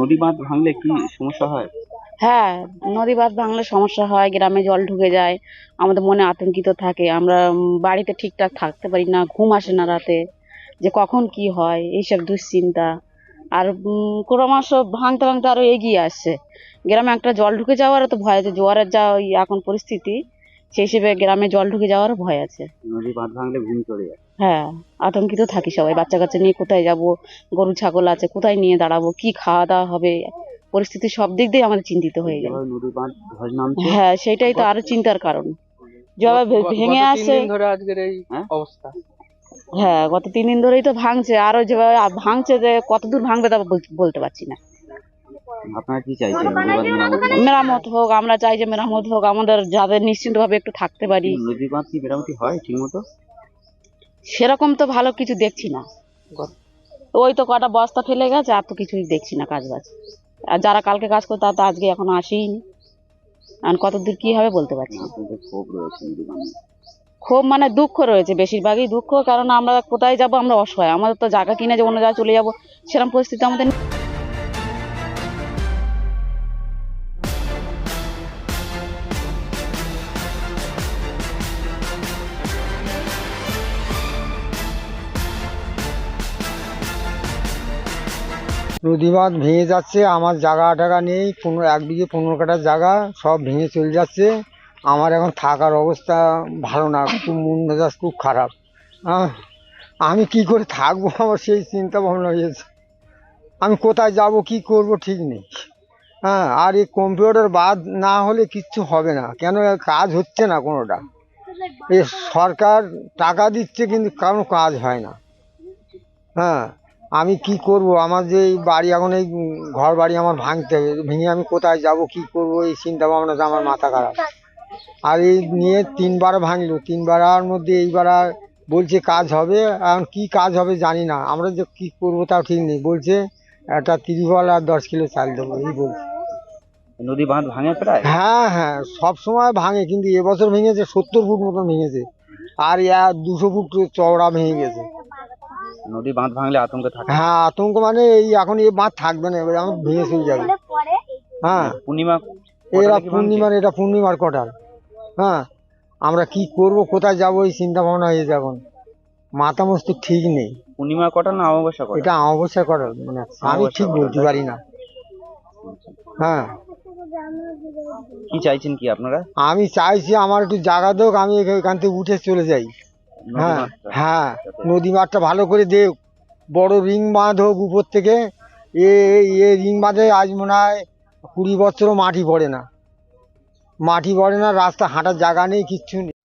নদী বাঁধ ভাঙলে কি সমস্যা হয়? হ্যাঁ নদী বাঁধ ভাঙলে সমস্যা হয়, গ্রামে জল ঢুকে যায়, আমাদের মনে আতঙ্কিত থাকে, আমরা বাড়িতে ঠিকঠাক থাকতে পারি না, ঘুম আসে না রাতে, যে কখন কি হয়, এইসব দুশ্চিন্তা, আর ক্রমশ ভাঙতে ভাঙতে আরও এগিয়ে আসছে, গ্রামে একটা জল ঢুকে যাওয়ারও তো ভয় আছে, জোয়ারের যা ওই এখন পরিস্থিতি সেই হিসেবে গ্রামে জল ঢুকে যাওয়ার ভয় আছে। নদী বাঁধ ভাঙলে ঘুম চলে যায়। হ্যাঁ আতঙ্কিত থাকি সবাই। বাচ্চা কাচ্চা নিয়ে কোথায় যাব? গরু ছাগল আছে কোথায় নিয়ে দাঁড়াবো? কি খাওয়া দাওয়া হবে? পরিস্থিতি সব দিক দিয়ে আমাদের চিন্তিত হয়ে নামছে? হ্যাঁ সেটাই তো আরও চিন্তার কারণ। যেভাবে ভেঙে আসে দিন ধরে আজকের এই হ্যাঁ? অবস্থা। হ্যাঁ গত তিন দিন ধরেই তো ভাঙছে। আরও যেভাবে ভাঙছে যে কতদূর ভাঙবে তা বলতে পারছি না। আপনারা কি চাইছেন? মেরামত হোক? আমরা চাই যে মেরামত হোক আমাদের যাদের নিশ্চিন্ত ভাবে একটু থাকতে পারি। নদী বাঁধ কি মেরামতি হয় ঠিক মতো সেরকম তো ভালো কিছু দেখছি না। ওই তো কটা বস্তা ফেলে গেছে আর তো কিছুই দেখছি না কাজ বাজ আর যারা কালকে কাজ করতে তারা তো আজকে এখনও আসেইনি আর কত দূর কি হবে বলতে পারছি না। খুব মানে দুঃখ রয়েছে বেশিরভাগই দুঃখ কারণ আমরা কোথায় যাব আমরা অসহায়। আমাদের তো জায়গা কিনে যে অন্য জায়গায় চলে যাব সেরকম পরিস্থিতি আমাদের নদী বাঁধ ভেঙে যাচ্ছে, আমার জায়গা টাকা নেই, পনেরো, এক বিঘে পনেরো কাঠার জায়গা সব ভেঙে চলে যাচ্ছে। আমার এখন থাকার অবস্থা ভালো না, খুব মন মেজাজ খুব খারাপ। আমি কি করে থাকব? আমার সেই চিন্তা ভাবনা হয়েছে আমি কোথায় যাব, কি করব, ঠিক নেই। হ্যাঁ আর এই কম্পিউটার বাদ না হলে কিচ্ছু হবে না। কেন, কাজ হচ্ছে না কোনোটা। এ সরকার টাকা দিচ্ছে কিন্তু কোনো কাজ হয় না। হ্যাঁ আমি কি করব? আমার যে এই বাড়ি এখন এই ঘর বাড়ি আমার ভাঙতে হবে। ভেঙে আমি কোথায় যাব কি করব? এই চিন্তা ভাবনাতে আমার মাথা খারাপ। আর এই নিয়ে তিনবার ভাঙলো। তিনবারের মধ্যে এইবার আর বলছে কাজ হবে। এখন কি কাজ হবে জানি না। আমরা যে কি করব তাও ঠিক নেই। বলছে একটা তিরিবল আর দশ কিলো চাল দেবো এই বলছে। নদী বাঁধ ভাঙে প্রায়? হ্যাঁ হ্যাঁ। সব সময় ভাঙে কিন্তু এবছর ভেঙেছে সত্তর ফুট মতো ভেঙেছে। আর ইয়া দুশো ফুট চওড়া ভেঙে গেছে। নদী বাঁধ ভাঙলে আতঙ্কে থাকে। হ্যাঁ আতঙ্ক মানে এই এখন এই বাঁধ থাকবে না এবার আমার ভেঙে চলে যাবে। হ্যাঁ। পূর্ণিমা এরা কটালে? পূর্ণিমার এটা পূর্ণিমার কটার। হ্যাঁ আমরা কি করব কোথায় যাব এই চিন্তা ভাবনা হয়েছে এখন। মাথা মস্ত ঠিক নেই। পূর্ণিমা কটা না অমাবস্যা কটা এটা অবশ্যই করার মানে আমি ঠিক বলতে পারি না। হ্যাঁ। কি চাইছেন কি আপনারা? আমি চাইছি আমার একটু জায়গা দেওক আমি এখান থেকে উঠে চলে যাই। হ্যাঁ হ্যাঁ নদী মাঠটা ভালো করে দেখ বড় রিং বাঁধ হোক উপর থেকে এ এ রিং বাঁধে আজ মনে হয় কুড়ি বছরও মাটি পড়ে না। মাটি পড়ে না রাস্তা হাঁটার জায়গা নেই কিচ্ছু নেই।